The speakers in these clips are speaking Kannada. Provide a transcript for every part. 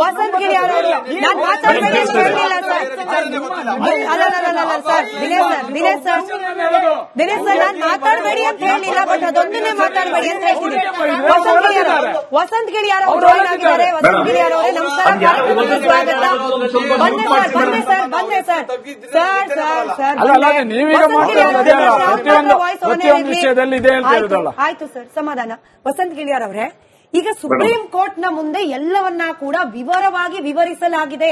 ವಸಂತ್ ಗಿರಿ ಅವರವರು ನಾನು ಮಾತಾಡಬೇಡಿ ಅಂತ ಹೇಳಿಲ್ಲ ಸರ್. ದಿನೇಶ್ ಸರ್ ನಾನು ಮಾತಾಡಬೇಡಿ ಅಂತ ಹೇಳಿಲ್ಲ ಬಟ್ ಅದೊಂದನ್ನೇ ಮಾತಾಡಬೇಡಿ ಅಂತ ಹೇಳ್ತೀನಿ. ವಸಂತಗಿರಿ ವಸಂತಗಿರಿ ಯಾರು ಜಾಯ್ನ್ ಆಗಿದ್ದಾರೆ. ವಸಂತ್ ಗಿಳಿ ಅವರೇ ನಮಸ್ಕಾರ ಸ್ವಾಗತ. ಬಂದೆ ಸರ್ ಬಂದೆ ಸರ್ ಬಂದೆ ಸರ್ ಸರ್. ಸರ್ ಸರ್ ನೀವೀಗ ಪ್ರತಿಯೊಂದು-. ವಿಷಯದಲ್ಲಿ ಇದೆ ಅಂತ ಆಯ್ತು ಸರ್ ಸಮಾಧಾನ. ವಸಂತ್ ಗಿಳಿಯಾರ್ ಅವರೇ ಈಗ ಸುಪ್ರೀಂ ಕೋರ್ಟ್ನ ಮುಂದೆ ಎಲ್ಲವನ್ನ ಕೂಡ ವಿವರವಾಗಿ ವಿವರಿಸಲಾಗಿದೆ.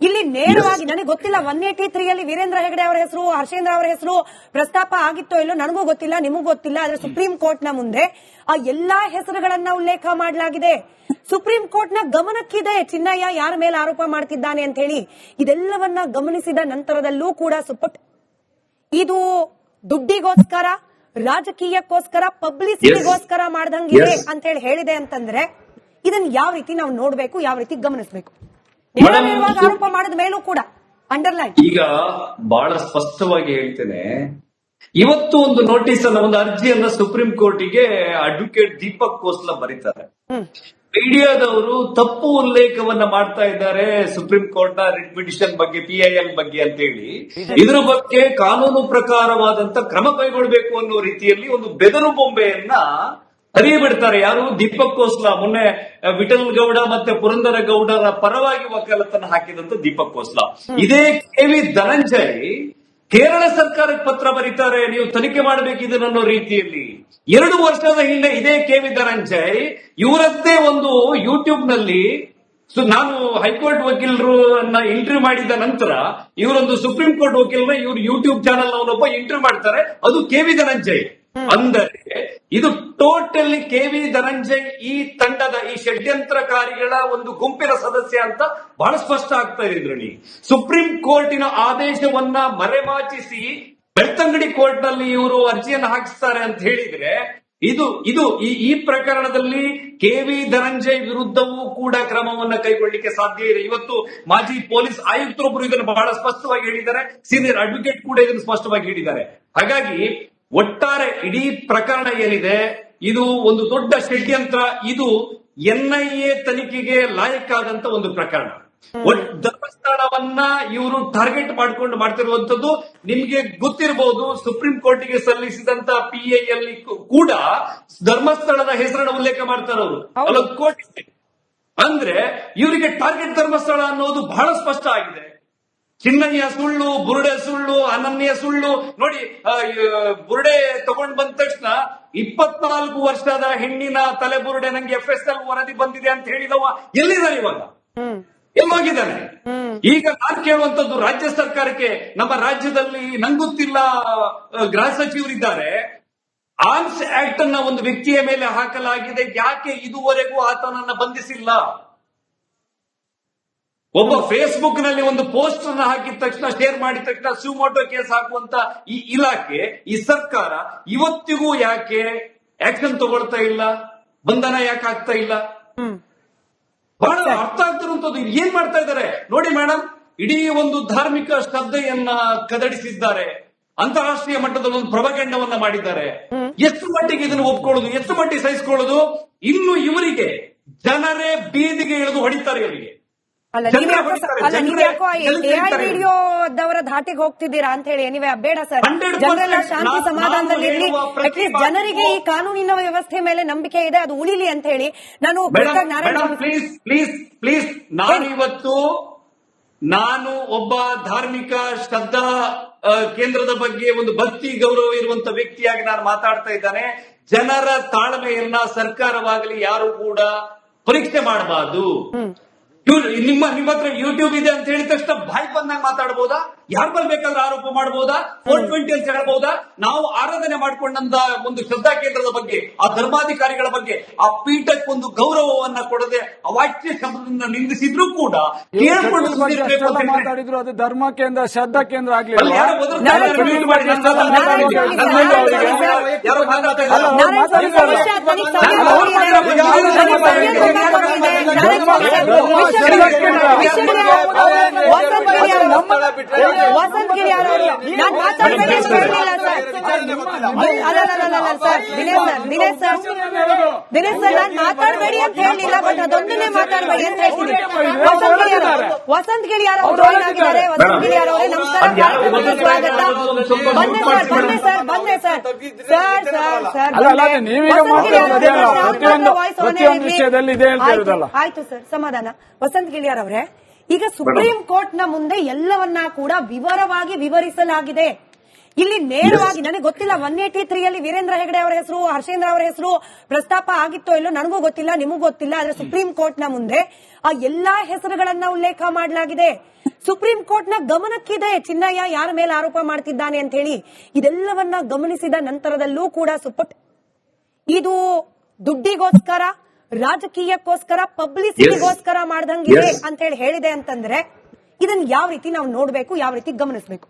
ಇಲ್ಲಿ ನೇರವಾಗಿ ನನಗೆ ಗೊತ್ತಿಲ್ಲ ಒನ್ ಏಟಿ ತ್ರೀ ಅಲ್ಲಿ ವೀರೇಂದ್ರ ಹೆಗಡೆ ಅವರ ಹೆಸರು ಹರ್ಷೇಂದ್ರ ಅವರ ಹೆಸರು ಪ್ರಸ್ತಾಪ ಆಗಿತ್ತೋ ಇಲ್ಲೋ ನನಗೂ ಗೊತ್ತಿಲ್ಲ ನಿಮಗೂ ಗೊತ್ತಿಲ್ಲ ಆದ್ರೆ ಸುಪ್ರೀಂ ಕೋರ್ಟ್ನ ಮುಂದೆ ಆ ಎಲ್ಲಾ ಹೆಸರುಗಳನ್ನ ಉಲ್ಲೇಖ ಮಾಡಲಾಗಿದೆ. ಸುಪ್ರೀಂ ಕೋರ್ಟ್ನ ಗಮನಕ್ಕಿದೆ ಚಿನ್ನಯ್ಯ ಯಾರ ಮೇಲೆ ಆರೋಪ ಮಾಡ್ತಿದ್ದಾನೆ ಅಂತ ಹೇಳಿ. ಇದೆಲ್ಲವನ್ನ ಗಮನಿಸಿದ ನಂತರದಲ್ಲೂ ಕೂಡ ಸುಪ್ಪ ಇದು ದುಡ್ಡಿಗೋಸ್ಕರ ರಾಜಕೀಯಕ್ಕೋಸ್ಕರ ಪಬ್ಲಿಸಿಟಿಗೋಸ್ಕರ ಮಾಡ್ದಂಗಿದೆ ಇದೆ ಅಂತ ಹೇಳಿ ಹೇಳಿದೆ ಅಂತಂದ್ರೆ ಇದನ್ನ ಯಾವ ರೀತಿ ನಾವು ನೋಡ್ಬೇಕು ಯಾವ ರೀತಿ ಗಮನಿಸಬೇಕು? ಆರೋಪ ಮಾಡಿದ ಮೇಲೂ ಕೂಡ ಅಂಡರ್ಲೈನ್ ಈಗ ಬಹಳ ಸ್ಪಷ್ಟವಾಗಿ ಹೇಳ್ತೇನೆ ಇವತ್ತು ಒಂದು ನೋಟಿಸ್ ಅನ್ನ ಒಂದು ಅರ್ಜಿಯನ್ನ ಸುಪ್ರೀಂ ಕೋರ್ಟಿಗೆ ಅಡ್ವೊಕೇಟ್ ದೀಪಕ್ ಕೋಸ್ಲಾ ಬರೀತಾರೆ. ಮೀಡಿಯಾದವರು ತಪ್ಪು ಉಲ್ಲೇಖವನ್ನ ಮಾಡ್ತಾ ಇದ್ದಾರೆ ಸುಪ್ರೀಂ ಕೋರ್ಟ್ನ ರಿಟ್ ಪಿಟಿಷನ್ ಬಗ್ಗೆ ಪಿಐಎಲ್ ಬಗ್ಗೆ ಅಂತ ಹೇಳಿ ಇದ್ರ ಬಗ್ಗೆ ಕಾನೂನು ಪ್ರಕಾರವಾದಂತ ಕ್ರಮ ಕೈಗೊಳ್ಳಬೇಕು ಅನ್ನೋ ರೀತಿಯಲ್ಲಿ ಒಂದು ಬೆದರು ಬೊಂಬೆಯನ್ನ ಹರಿಯಬಿಡ್ತಾರೆ. ಯಾರು? ದೀಪಕ್ ಕೋಸ್ಲಾ. ಮೊನ್ನೆ ವಿಠಲ್ ಗೌಡ ಮತ್ತೆ ಪುರಂದರ ಗೌಡರ ಪರವಾಗಿ ವಕಾಲತ್ತನ್ನು ಹಾಕಿದಂತ ದೀಪಕ್ ಕೋಸ್ಲಾ. ಇದೇ ಕೆ ವಿ ಧನಂಜಯ್ ಕೇರಳ ಸರ್ಕಾರಕ್ಕೆ ಪತ್ರ ಬರೀತಾರೆ, ನೀವು ತನಿಖೆ ಮಾಡಬೇಕಿದೆ ಅನ್ನೋ ರೀತಿಯಲ್ಲಿ. ಎರಡು ವರ್ಷದ ಹಿಂದೆ ಇದೇ ಕೆ ವಿ ಧನಂಜಯ್ ಇವರದ್ದೇ ಒಂದು ಯೂಟ್ಯೂಬ್ನಲ್ಲಿ ನಾನು ಹೈಕೋರ್ಟ್ ವಕೀಲರು ಅನ್ನ ಇಂಟರ್ವ್ಯೂ ಮಾಡಿದ ನಂತರ ಇವರೊಂದು ಸುಪ್ರೀಂ ಕೋರ್ಟ್ ವಕೀಲರ ಇವರು ಯೂಟ್ಯೂಬ್ ಚಾನಲ್ ಅವನೊಬ್ಬ ಇಂಟರ್ವ್ಯೂ ಮಾಡ್ತಾರೆ, ಅದು ಕೆ ವಿ ಧನಂಜಯ್. ಅಂದರೆ ಇದು ಟೋಟಲಿ ಕೆ ವಿ ಧನಂಜಯ್ ಈ ತಂಡದ ಈ ಷಡ್ಯಂತ್ರಕಾರಿಗಳ ಒಂದು ಗುಂಪಿನ ಸದಸ್ಯ ಅಂತ ಬಹಳ ಸ್ಪಷ್ಟ ಆಗ್ತಾ ಇದೆ ಸುಪ್ರೀಂ ಕೋರ್ಟಿನ ಆದೇಶವನ್ನ ಮರೆಮಾಚಿಸಿ ಬೆಳ್ತಂಗಡಿ ಕೋರ್ಟ್ನಲ್ಲಿ ಇವರು ಅರ್ಜಿಯನ್ನು ಹಾಕಿಸ್ತಾರೆ ಅಂತ ಹೇಳಿದ್ರೆ ಇದು ಇದು ಈ ಈ ಪ್ರಕರಣದಲ್ಲಿ ಕೆ ವಿ ಧನಂಜಯ್ ವಿರುದ್ಧವೂ ಕೂಡ ಕ್ರಮವನ್ನ ಕೈಗೊಳ್ಳಿಕ್ಕೆ ಸಾಧ್ಯ ಇದೆ. ಇವತ್ತು ಮಾಜಿ ಪೊಲೀಸ್ ಆಯುಕ್ತರೊಬ್ಬರು ಇದನ್ನು ಬಹಳ ಸ್ಪಷ್ಟವಾಗಿ ಹೇಳಿದ್ದಾರೆ. ಸೀನಿಯರ್ ಅಡ್ವೊಕೇಟ್ ಕೂಡ ಇದನ್ನು ಸ್ಪಷ್ಟವಾಗಿ ಹೇಳಿದ್ದಾರೆ. ಹಾಗಾಗಿ ಒಟ್ಟಾರೆ ಇಡೀ ಪ್ರಕರಣ ಏನಿದೆ ಇದು ಒಂದು ದೊಡ್ಡ ಷಡ್ಯಂತ್ರ ಇದು ಎನ್ಐಎ ತನಿಖೆಗೆ ಲಾಯಕ್ಕಾದಂತ ಒಂದು ಪ್ರಕರಣ. ಧರ್ಮಸ್ಥಳವನ್ನ ಇವರು ಟಾರ್ಗೆಟ್ ಮಾಡಿಕೊಂಡು ಮಾಡ್ತಿರುವಂತದ್ದು ನಿಮ್ಗೆ ಗೊತ್ತಿರಬಹುದು ಸುಪ್ರೀಂ ಕೋರ್ಟಿಗೆ ಸಲ್ಲಿಸಿದಂತ ಪಿಐಎಲ್ ಕೂಡ ಧರ್ಮಸ್ಥಳದ ಹೆಸರನ್ನ ಉಲ್ಲೇಖ ಮಾಡ್ತಾರೆ ಅವರು. ಅಲ್ಲೊಂದು ಕೋರ್ಟ್ ಅಂದ್ರೆ ಇವರಿಗೆ ಟಾರ್ಗೆಟ್ ಧರ್ಮಸ್ಥಳ ಅನ್ನೋದು ಬಹಳ ಸ್ಪಷ್ಟ ಆಗಿದೆ. ಚಿನ್ನಯ್ಯ ಸುಳ್ಳು ಬುರುಡೆ ಸುಳ್ಳು ಅನನ್ಯ ಸುಳ್ಳು. ನೋಡಿ ಬುರುಡೆ ತಗೊಂಡ್ ಬಂದ ತಕ್ಷಣ ಇಪ್ಪತ್ನಾಲ್ಕು ವರ್ಷದ ಹೆಣ್ಣಿನ ತಲೆ ಬುರುಡೆ ನಂಗೆ ಎಫ್ ಎಸ್ ಎಲ್ ವರದಿ ಬಂದಿದೆ ಅಂತ ಹೇಳಿದವ. ಎಲ್ಲಿದ್ದಾರೆ ಇವಾಗ? ಎಲ್ಲೋಗಿದ್ದಾರೆ ಈಗ ನಾನು ಕೇಳುವಂತದ್ದು ರಾಜ್ಯ ಸರ್ಕಾರಕ್ಕೆ ನಮ್ಮ ರಾಜ್ಯದಲ್ಲಿ ನಂಗೊತ್ತಿಲ್ಲ ಗೃಹ ಸಚಿವರಿದ್ದಾರೆ. ಆರ್ಮ್ಸ್ ಆಕ್ಟ್ ಅನ್ನ ಒಂದು ವ್ಯಕ್ತಿಯ ಮೇಲೆ ಹಾಕಲಾಗಿದೆ. ಯಾಕೆ ಇದುವರೆಗೂ ಆತನನ್ನ ಬಂಧಿಸಿಲ್ಲ? ಒಬ್ಬ ಫೇಸ್ಬುಕ್ನಲ್ಲಿ ಒಂದು ಪೋಸ್ಟ್ ಅನ್ನು ಹಾಕಿದ ತಕ್ಷಣ ಶೇರ್ ಮಾಡಿದ ತಕ್ಷಣ ಸುಮೋಟೋ ಕೇಸ್ ಹಾಕುವಂತ ಈ ಇಲಾಖೆ ಈ ಸರ್ಕಾರ ಇವತ್ತಿಗೂ ಯಾಕೆ ಆಕ್ಷನ್ ತಗೊಳ್ತಾ ಇಲ್ಲ? ಬಂಧನ ಯಾಕೆ ಆಗ್ತಾ ಇಲ್ಲ? ಬಹಳ ಅರ್ಥ ಆಗ್ತಿರುವಂತದ್ದು ಏನ್ ಮಾಡ್ತಾ ಇದ್ದಾರೆ? ನೋಡಿ ಮೇಡಮ್ ಇಡೀ ಒಂದು ಧಾರ್ಮಿಕ ಶ್ರದ್ಧೆಯನ್ನ ಕದಡಿಸಿದ್ದಾರೆ. ಅಂತಾರಾಷ್ಟ್ರೀಯ ಮಟ್ಟದಲ್ಲಿ ಒಂದು ಪ್ರಭಗಂಡವನ್ನ ಮಾಡಿದ್ದಾರೆ. ಎಷ್ಟು ಮಟ್ಟಿಗೆ ಇದನ್ನು ಒಪ್ಕೊಳ್ಳೋದು? ಎಷ್ಟು ಮಟ್ಟಿಗೆ ಸಹಿಸಿಕೊಳ್ಳೋದು? ಇನ್ನು ಇವರಿಗೆ ಜನರೇ ಬೀದಿಗೆ ಇಳಿದು ಹೊಡಿತಾರೆ ಇವರಿಗೆ. ಅಲ್ಲ ನೀವ್ ಯಾಕೋ ಎಐ. ವಿಡಿಯೋದವರ ಧಾಟಿಗೆ ಹೋಗ್ತಿದ್ದೀರಾ ಅಂತ ಹೇಳಿ ನೀವೇ ಬೇಡ ಸರ್. 100% ಜನರೆಲ್ಲ ಶಾಂತಿ ಸಮಾಧಾನದಲ್ಲಿ ಅಟ್ಲೀಸ್ಟ್ ಜನರಿಗೆ ಈ ಕಾನೂನಿನ ವ್ಯವಸ್ಥೆ ಮೇಲೆ ನಂಬಿಕೆ ಇದೆ ಅದು ಉಳಿಲಿ ಅಂತ ಹೇಳಿ. ನಾನು ಪ್ಲೀಸ್ ಪ್ಲೀಸ್ ಪ್ಲೀಸ್ ನಾನು ಇವತ್ತು ನಾನು ಒಬ್ಬ ಧಾರ್ಮಿಕ ಶ್ರದ್ಧಾ ಕೇಂದ್ರದ ಬಗ್ಗೆ ಒಂದು ಭಕ್ತಿ ಗೌರವ ಇರುವಂತ ವ್ಯಕ್ತಿಯಾಗಿ ನಾನು ಮಾತಾಡ್ತಾ ಇದ್ದಾನೆ. ಜನರ ತಾಳ್ಮೆಯನ್ನ ಸರ್ಕಾರವಾಗಲಿ ಯಾರು ಕೂಡ ಪರೀಕ್ಷೆ ಮಾಡಬಾರ್ದು. ಇವ್ರು- ನಿಮ್ಮ ನಿಮ್ಮ ಹತ್ರ ಯೂಟ್ಯೂಬ್ ಇದೆ ಅಂತ ಹೇಳಿದ ತಕ್ಷಣ ಬಾಯಿ ಬಂದಾಗ ಮಾತಾಡಬಹುದಾ ಯಾರು ಬರ್ಬೇಕಾದ್ರೆ ಆರೋಪ ಮಾಡಬಹುದಾ ಫೋರ್ ಟ್ವೆಂಟಿ ಅಂತ ಹೇಳಬಹುದಾ ನಾವು ಆರಾಧನೆ ಮಾಡಿಕೊಂಡಂತ ಒಂದು ಶ್ರದ್ಧಾ ಕೇಂದ್ರದ ಬಗ್ಗೆ ಆ ಧರ್ಮಾಧಿಕಾರಿಗಳ ಬಗ್ಗೆ ಆ ಪೀಠಕ್ಕೆ ಒಂದು ಗೌರವವನ್ನ ಕೊಡದೆ ಅವಾಚ್ಯ ಶಬ್ದದಿಂದ ನಿಂದಿಸಿದ್ರು ಕೂಡ ಮಾತಾಡಿದ್ರು ಅದು ಧರ್ಮ ಕೇಂದ್ರ ಶ್ರದ್ಧಾ ಕೇಂದ್ರ ಆಗ್ಲಿ ಯಾರೋ ದಿನೇಶ್ ಸರ್ ದಿನೇಶ್ ಸರ್ ನಾನು ಮಾತಾಡಬೇಡಿ ಅಂತ ಹೇಳಿಲ್ಲ ಬಟ್ ಅದೊಂದನ್ನೇ ಮಾತಾಡಬೇಡಿ ಅಂತ ಹೇಳ್ತೀನಿ ವಸಂತ್ ಗಿಳಿಯಾರ್ ವಸಂತ್ ಗಿಳಿಯಾರ್ ಅವರು ಜಾಯ್ನ್ ಆಗಿದ್ದಾರೆ ವಸಂತ್ ಗಿಳಿಯಾರ್ ಅವರೇ ನಮಸ್ಕಾರ ಕಾರ್ಯಕ್ರಮಕ್ಕೆ ಸ್ವಾಗತ ಬಂದೆ ಸರ್ ಬಂದೆ ಸರ್ ಬಂದೆ ಸರ್ ಸರ್ ಸರ್ ಸರ್ ಆಯ್ತು ಸರ್ ಸಮಾಧಾನ ವಸಂತ್ ಗಿಳಿಯಾರ್ ಅವರೇ ಈಗ ಸುಪ್ರೀಂ ಕೋರ್ಟ್ನ ಮುಂದೆ ಎಲ್ಲವನ್ನ ಕೂಡ ವಿವರವಾಗಿ ವಿವರಿಸಲಾಗಿದೆ ಇಲ್ಲಿ ನೇರವಾಗಿ ನನಗೆ ಗೊತ್ತಿಲ್ಲ ಒನ್ ಏಟಿ ತ್ರೀ ಅಲ್ಲಿ ವೀರೇಂದ್ರ ಹೆಗಡೆ ಅವರ ಹೆಸರು ಹರ್ಷೇಂದ್ರ ಅವರ ಹೆಸರು ಪ್ರಸ್ತಾಪ ಆಗಿತ್ತೋ ಇಲ್ಲೋ ನನಗೂ ಗೊತ್ತಿಲ್ಲ ನಿಮಗೂ ಗೊತ್ತಿಲ್ಲ. ಆದ್ರೆ ಸುಪ್ರೀಂ ಕೋರ್ಟ್ನ ಮುಂದೆ ಆ ಎಲ್ಲಾ ಹೆಸರುಗಳನ್ನ ಉಲ್ಲೇಖ ಮಾಡಲಾಗಿದೆ. ಸುಪ್ರೀಂ ಕೋರ್ಟ್ನ ಗಮನಕ್ಕಿದೆ ಚಿನ್ನಯ್ಯ ಯಾರ ಮೇಲೆ ಆರೋಪ ಮಾಡ್ತಿದ್ದಾನೆ ಅಂತ ಹೇಳಿ ಇದೆಲ್ಲವನ್ನ ಗಮನಿಸಿದ ನಂತರದಲ್ಲೂ ಕೂಡ ಸುಪ್ರೀಂ ಇದು ದುಡ್ಡಿಗೋಸ್ಕರ ರಾಜಕೀಯಕ್ಕೋಸ್ಕರ ಪಬ್ಲಿಸಿಟಿಗೋಸ್ಕರ ಮಾಡ್ದಂಗಿದೆ. ಅಂತ ಹೇಳಿ ಹೇಳಿದೆ ಅಂತಂದ್ರೆ ಇದನ್ನ ಯಾವ ರೀತಿ ನಾವು ನೋಡ್ಬೇಕು ಯಾವ ರೀತಿ ಗಮನಿಸಬೇಕು?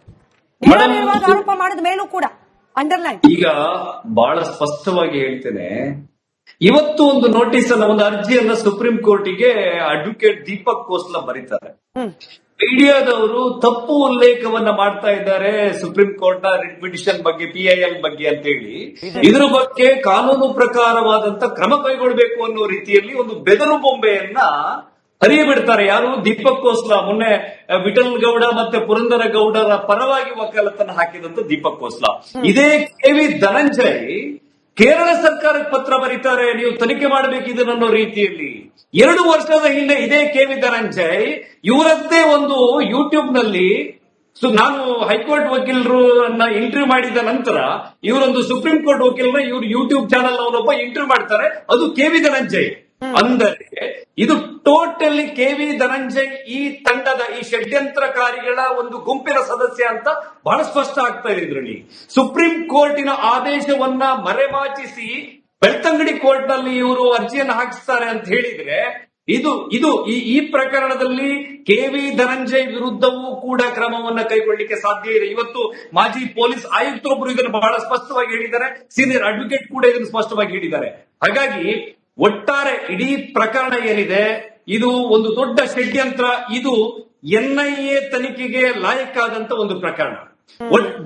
ಆರೋಪ ಮಾಡಿದ ಮೇಲೂ ಕೂಡ ಅಂಡರ್ಲೈನ್ ಈಗ ಬಹಳ ಸ್ಪಷ್ಟವಾಗಿ ಹೇಳ್ತೇನೆ ಇವತ್ತು ಒಂದು ನೋಟಿಸ್ ಅನ್ನ ಒಂದು ಅರ್ಜಿಯನ್ನ ಸುಪ್ರೀಂ ಕೋರ್ಟಿಗೆ ಅಡ್ವೊಕೇಟ್ ದೀಪಕ್ ಕೋಸ್ಲಾ ಬರೀತಾರೆ. ಮೀಡಿಯಾದವರು ತಪ್ಪು ಉಲ್ಲೇಖವನ್ನ ಮಾಡ್ತಾ ಇದ್ದಾರೆ ಸುಪ್ರೀಂ ಕೋರ್ಟ್ನ ರಿಟ್ ಪಿಟಿಷನ್ ಬಗ್ಗೆ ಪಿಐಎಲ್ ಬಗ್ಗೆ ಅಂತ ಹೇಳಿ ಇದ್ರ ಬಗ್ಗೆ ಕಾನೂನು ಪ್ರಕಾರವಾದಂತ ಕ್ರಮ ಕೈಗೊಳ್ಳಬೇಕು ಅನ್ನೋ ರೀತಿಯಲ್ಲಿ ಒಂದು ಬೆದರು ಬೊಂಬೆಯನ್ನ ಹರಿಯಬಿಡ್ತಾರೆ ಯಾರು? ದೀಪಕ್ ಕೋಸ್ಲಾ. ಮೊನ್ನೆ ವಿಠಲ್ ಗೌಡ ಮತ್ತೆ ಪುರಂದರ ಗೌಡರ ಪರವಾಗಿ ವಕಾಲತ್ತನ್ನು ಹಾಕಿದಂತ ದೀಪಕ್ ಕೋಸ್ಲಾ. ಇದೇ ಕೆ ವಿ ಧನಂಜಯ್ ಕೇರಳ ಸರ್ಕಾರಕ್ಕೆ ಪತ್ರ ಬರೀತಾರೆ. ನೀವು ತನಿಖೆ ಮಾಡಬೇಕಿದೆ ಅನ್ನೋ ರೀತಿಯಲ್ಲಿ. ಎರಡು ವರ್ಷದ ಹಿಂದೆ ಇದೇ ಕೆ ವಿ ಧನಂಜಯ್ ಇವರದ್ದೇ ಒಂದು ಯೂಟ್ಯೂಬ್ನಲ್ಲಿ ಸೊ ನಾನು ಹೈಕೋರ್ಟ್ ವಕೀಲರು ಇಂಟರ್ವ್ಯೂ ಮಾಡಿದ ನಂತರ ಇವರೊಂದು ಸುಪ್ರೀಂ ಕೋರ್ಟ್ ವಕೀಲರ ಇವರು ಯೂಟ್ಯೂಬ್ ಚಾನಲ್ ಅವರೊಬ್ಬ ಇಂಟರ್ವ್ಯೂ ಮಾಡ್ತಾರೆ. ಅದು ಕೆ ವಿ ಧನಂಜಯ್. ಅಂದರೆ, ಇದು ಟೋಟಲಿ ಕೆ ವಿ ಧನಂಜಯ್ ಈ ತಂಡದ, ಈ ಷಡ್ಯಂತ್ರಕಾರಿಗಳ ಒಂದು ಗುಂಪಿನ ಸದಸ್ಯ ಅಂತ ಬಹಳ ಸ್ಪಷ್ಟ ಆಗ್ತಾ ಇದೆ ಇದ್ರಲ್ಲಿ. ಸುಪ್ರೀಂ ಕೋರ್ಟಿನ ಆದೇಶವನ್ನ ಮರೆಮಾಚಿಸಿ ಬೆಳ್ತಂಗಡಿ ಕೋರ್ಟ್ನಲ್ಲಿ ಇವರು ಅರ್ಜಿಯನ್ನು ಹಾಕಿಸ್ತಾರೆ ಅಂತ ಹೇಳಿದ್ರೆ, ಇದು ಇದು ಈ ಪ್ರಕರಣದಲ್ಲಿ ಕೆ ವಿ ಧನಂಜಯ್ ವಿರುದ್ಧವೂ ಕೂಡ ಕ್ರಮವನ್ನ ಕೈಗೊಳ್ಳಿಕ್ಕೆ ಸಾಧ್ಯ ಇದೆ. ಇವತ್ತು ಮಾಜಿ ಪೊಲೀಸ್ ಆಯುಕ್ತರೊಬ್ಬರು ಇದನ್ನು ಬಹಳ ಸ್ಪಷ್ಟವಾಗಿ ಹೇಳಿದ್ದಾರೆ. ಸೀನಿಯರ್ ಅಡ್ವೊಕೇಟ್ ಕೂಡ ಇದನ್ನು ಸ್ಪಷ್ಟವಾಗಿ ಹೇಳಿದ್ದಾರೆ. ಹಾಗಾಗಿ ಒಟ್ಟಾರೆ ಇಡೀ ಪ್ರಕರಣ ಏನಿದೆ ಇದು ಒಂದು ದೊಡ್ಡ ಷಡ್ಯಂತ್ರ ಇದು ಎನ್ಐಎ ತನಿಖೆಗೆ ಲಾಯಕ್ಕಾದಂತ ಒಂದು ಪ್ರಕರಣ.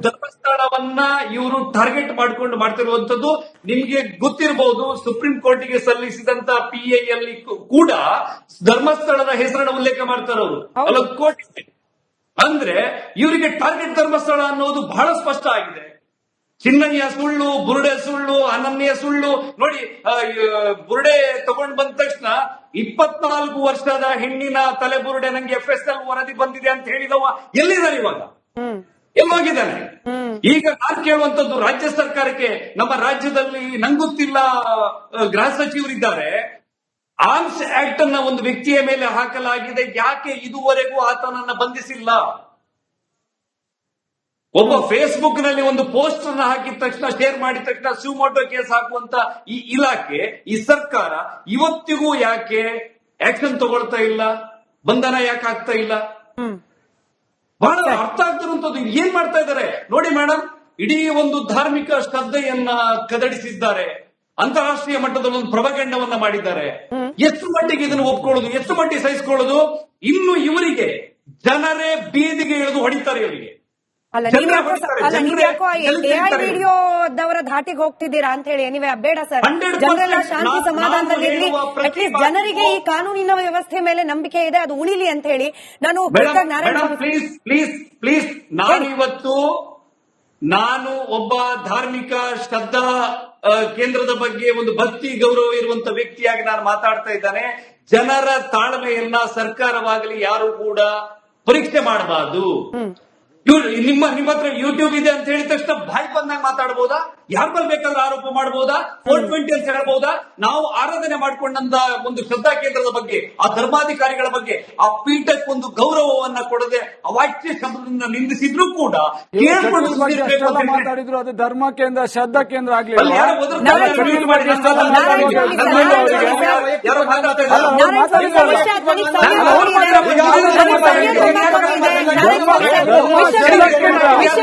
ಧರ್ಮಸ್ಥಳವನ್ನ ಇವರು ಟಾರ್ಗೆಟ್ ಮಾಡ್ಕೊಂಡು ಮಾಡ್ತಿರುವಂತದ್ದು ನಿಮ್ಗೆ ಗೊತ್ತಿರಬಹುದು ಸುಪ್ರೀಂ ಕೋರ್ಟಿಗೆ ಸಲ್ಲಿಸಿದಂತ ಪಿ ಅಲ್ಲಿ ಕೂಡ ಧರ್ಮಸ್ಥಳದ ಹೆಸರನ್ನ ಉಲ್ಲೇಖ ಮಾಡ್ತಾರವರು. ಅಲ್ಲೊಂದು ಕೋರ್ಟ್ ಅಂದ್ರೆ ಇವರಿಗೆ ಟಾರ್ಗೆಟ್ ಧರ್ಮಸ್ಥಳ ಅನ್ನೋದು ಬಹಳ ಸ್ಪಷ್ಟ ಆಗಿದೆ. ಚಿನ್ನಯ್ಯ ಸುಳ್ಳು ಬುರುಡೆ ಸುಳ್ಳು ಅನನ್ಯ ಸುಳ್ಳು. ನೋಡಿ ಬುರುಡೆ ತಗೊಂಡ್ ಬಂದ ತಕ್ಷಣ ಇಪ್ಪತ್ನಾಲ್ಕು ವರ್ಷದ ಹೆಣ್ಣಿನ ತಲೆ ಬುರುಡೆ ನಂಗೆ ಎಫ್ ಎಸ್ ಎಲ್ ವರದಿ ಬಂದಿದೆ ಅಂತ ಹೇಳಿದವ. ಎಲ್ಲಿದ್ದಾರೆ ಇವಾಗ? ಎಲ್ಲೋಗಿದ್ದಾನೆ ಈಗ ನಾನು ಕೇಳುವಂತದ್ದು ರಾಜ್ಯ ಸರ್ಕಾರಕ್ಕೆ ನಮ್ಮ ರಾಜ್ಯದಲ್ಲಿ ನಂಗೊತ್ತಿಲ್ಲ ಗೃಹ ಸಚಿವರಿದ್ದಾರೆ. ಆರ್ಮ್ಸ್ ಆಕ್ಟ್ ಅನ್ನ ಒಂದು ವ್ಯಕ್ತಿಯ ಮೇಲೆ ಹಾಕಲಾಗಿದೆ. ಯಾಕೆ ಇದುವರೆಗೂ ಆತನನ್ನ ಬಂಧಿಸಿಲ್ಲ? ಒಬ್ಬ ಫೇಸ್ಬುಕ್ನಲ್ಲಿ ಒಂದು ಪೋಸ್ಟ್ ಅನ್ನು ಹಾಕಿದ ತಕ್ಷಣ ಶೇರ್ ಮಾಡಿದ ತಕ್ಷಣ ಸುಮೋಟೋ ಕೇಸ್ ಹಾಕುವಂತ ಈ ಇಲಾಖೆ ಈ ಸರ್ಕಾರ ಇವತ್ತಿಗೂ ಯಾಕೆ ಆಕ್ಷನ್ ತಗೊಳ್ತಾ ಇಲ್ಲ? ಬಂಧನ ಯಾಕೆ ಆಗ್ತಾ ಇಲ್ಲ? ಬಹಳ ಅರ್ಥ ಆಗ್ತಿರುವಂತದ್ದು ಏನ್ ಮಾಡ್ತಾ ಇದ್ದಾರೆ? ನೋಡಿ ಮೇಡಮ್ ಇಡೀ ಒಂದು ಧಾರ್ಮಿಕ ಶ್ರದ್ಧೆಯನ್ನ ಕದಡಿಸಿದ್ದಾರೆ. ಅಂತಾರಾಷ್ಟ್ರೀಯ ಮಟ್ಟದಲ್ಲಿ ಒಂದು ಪ್ರಭಗಂಡವನ್ನ ಮಾಡಿದ್ದಾರೆ. ಎಷ್ಟು ಮಟ್ಟಿಗೆ ಇದನ್ನು ಒಪ್ಕೊಳ್ಳೋದು? ಎಷ್ಟು ಮಟ್ಟಿಗೆ ಸಹಿಸಿಕೊಳ್ಳೋದು? ಇನ್ನು ಇವರಿಗೆ ಜನರೇ ಬೀದಿಗೆ ಇಳಿದು ಹೊಡಿತಾರೆ ಇವರಿಗೆ. ಅಲ್ಲ ನೀವ್ ಯಾಕೋ ಅಲ್ಲ ನೀವ್ ಜನರೇ ಯಾಕೋ ಎ ಎಲ್ಲಿ ಐ ನಿಲ್ತಾರೆ? ವಿಡಿಯೋದವರ ಧಾಟಿಗೆ ಹೋಗ್ತಿದ್ದೀರಾ ಅಂತ ಹೇಳಿ ನೀವೇ ಬೇಡ ಸರ್. 100% ಜನರೆಲ್ಲ ಶಾಂತಿ ಸಮಾಧಾನದಲ್ಲಿರ್ಲಿ ಅಟ್ಲೀಸ್ಟ್ ಜನರಿಗೆ ಈ ಕಾನೂನಿನ ವ್ಯವಸ್ಥೆ ಮೇಲೆ ನಂಬಿಕೆ ಇದೆ ಅದು ಉಳಿಲಿ ಅಂತ ಹೇಳಿ ನಾನು ಪ್ಲೀಸ್ ಪ್ಲೀಸ್ ಪ್ಲೀಸ್ ನಾನು ಇವತ್ತು ನಾನು ಒಬ್ಬ ಧಾರ್ಮಿಕ ಶ್ರದ್ಧಾ ಕೇಂದ್ರದ ಬಗ್ಗೆ ಒಂದು ಭಕ್ತಿ ಗೌರವ ಇರುವಂತ ವ್ಯಕ್ತಿಯಾಗಿ ನಾನು ಮಾತಾಡ್ತಾ ಇದ್ದಾನೆ. ಜನರ ತಾಳ್ಮೆಯನ್ನ ಸರ್ಕಾರವಾಗಲಿ ಯಾರು ಕೂಡ ಪರೀಕ್ಷೆ ಮಾಡಬಾರ್ದು. ನಿಮ್ಮ ನಿಮ್ಮ ಹತ್ರ ಯೂಟ್ಯೂಬ್ ಇದೆ ಅಂತ ಹೇಳಿದ ತಕ್ಷಣ ಬಾಯಿ ಬಂದಾಗ ಮಾತಾಡಬಹುದಾ ಯಾರ ಮೇಲೆ ಬೇಕಾದ್ರೆ ಆರೋಪ ಮಾಡಬಹುದಾ ಫೋರ್ ಟ್ವೆಂಟಿ ಅಂತ ಹೇಳಬಹುದಾ ನಾವು ಆರಾಧನೆ ಮಾಡಿಕೊಂಡಂತ ಒಂದು ಶ್ರದ್ಧಾ ಕೇಂದ್ರದ ಬಗ್ಗೆ ಆ ಧರ್ಮಾಧಿಕಾರಿಗಳ ಬಗ್ಗೆ ಆ ಪೀಠಕ್ಕೆ ಒಂದು ಗೌರವವನ್ನ ಕೊಡದೆ ಅವಾಚ್ಯ ಶಬ್ದದಿಂದ ನಿಂದಿಸಿದ್ರು ಕೂಡ ಮಾತಾಡಿದ್ರು ಅದು ಧರ್ಮ ಕೇಂದ್ರ ಶ್ರದ್ಧಾ ಕೇಂದ್ರ ಆಗ್ಲಿ ಯಾರೋ よろしく。